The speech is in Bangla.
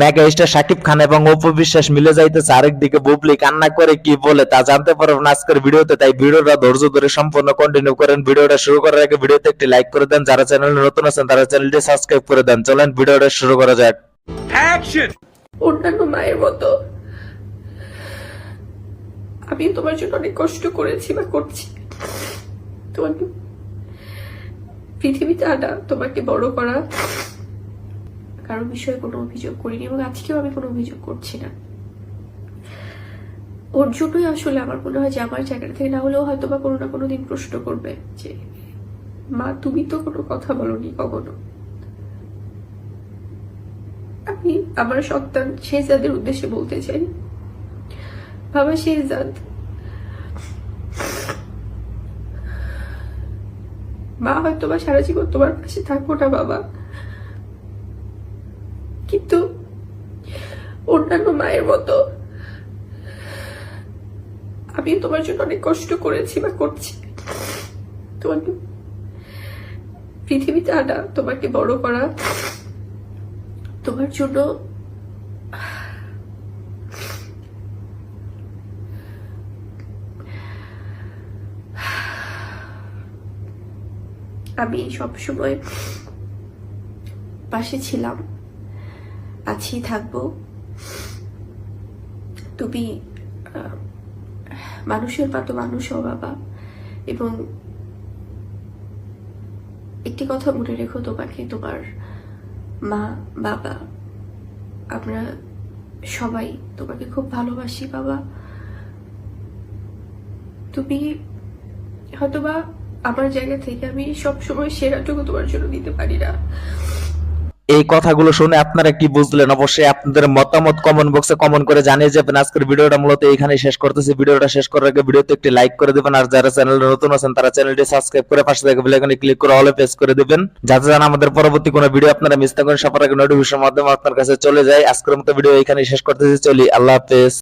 মেগা স্টার শাকিব খান এবং অপু বিশ্বাস মিলে যাইতেছে আরেকদিকে বুবলি কান্না করে কি বলে তা জানতে পারবেন আজকের ভিডিওতে। তাই ভিডিওটা ধৈর্য ধরে সম্পূর্ণ কন্টিনিউ করেন। ভিডিওটা শুরু করার আগে ভিডিওতে একটি লাইক করে দেন। যারা চ্যানেলে নতুন আছেন তারা চ্যানেলটি সাবস্ক্রাইব করে দেন। চলেন ভিডিওটা শুরু করা যাক। Action! অন্যান্য মায়ের মতো। আমি তোমার জন্য অনেক কষ্ট করেছি বা করছি। তোমাকে পৃথিবীতে আনা তোমাকে বড় করা। কারও বিষয়ে কোনো অভিযোগ করিনি এবং আজকেও আমি কোনো অভিযোগ করছি না। ওর জন্যই আসলে আমার মনে হয় যে আমার জায়গাটা থেকে না হলেও হয়তো বা কোনো না কোনো দিন প্রশ্ন করবে যে, মা, তুমি তো কোনো কথা বলনি কখনো? আমি আমার সন্তান শেহজাদের উদ্দেশ্যে বলতে চাই। বাবা শেহজাদ, মা হয়তো বা সারা জীবন তোমার পাশে থাকব না, বাবা। কিন্তু অন্যান্য মায়ের মতো আমি তোমার জন্য অনেক কষ্ট করেছি বা করছি। পৃথিবীতে আনা, তোমাকে বড় করা, তোমার জন্য আমি সবসময় পাশে ছিলাম। আছি, থাকব। তুমি মানুষের মতো মানুষ হও বাবা। এবং একটি কথা মনে রেখো তোমাকে, তোমার মা, বাবা, আমরা সবাই তোমাকে খুব ভালোবাসি, বাবা। তুমি হয়তোবা আমার জায়গা থেকে আমি সবসময় সেরাটুকু তোমার জন্য দিতে পারি না। এই কথাগুলো শুনে আপনারা কি বুঝলেন? অবশ্যই আপনাদের মতামত কমেন্ট বক্সে কমেন্ট করে জানিয়ে যাবেন। আজকের ভিডিওটা মূলত এখানে শেষ করতেছি। ভিডিওটা শেষ করার আগে ভিডিওতে একটি লাইক করে দেবেন। আর যারা চ্যানেলে নতুন আছেন, তারা চ্যানেলটি সাবস্ক্রাইব করে পাশে থেকে বেল আইকনে ক্লিক করে অলে প্রেস করে দিবেন। যাতে জানা আমাদের পরবর্তী কোনো ভিডিও আপনারা মিস না করেন। সবার আগে নোটিফিকেশন মাধ্যমে আপনার কাছে চলে যায়। আজকের মতো ভিডিও এখানে শেষ করতেছি। চলি, আল্লাহ হাফেজ।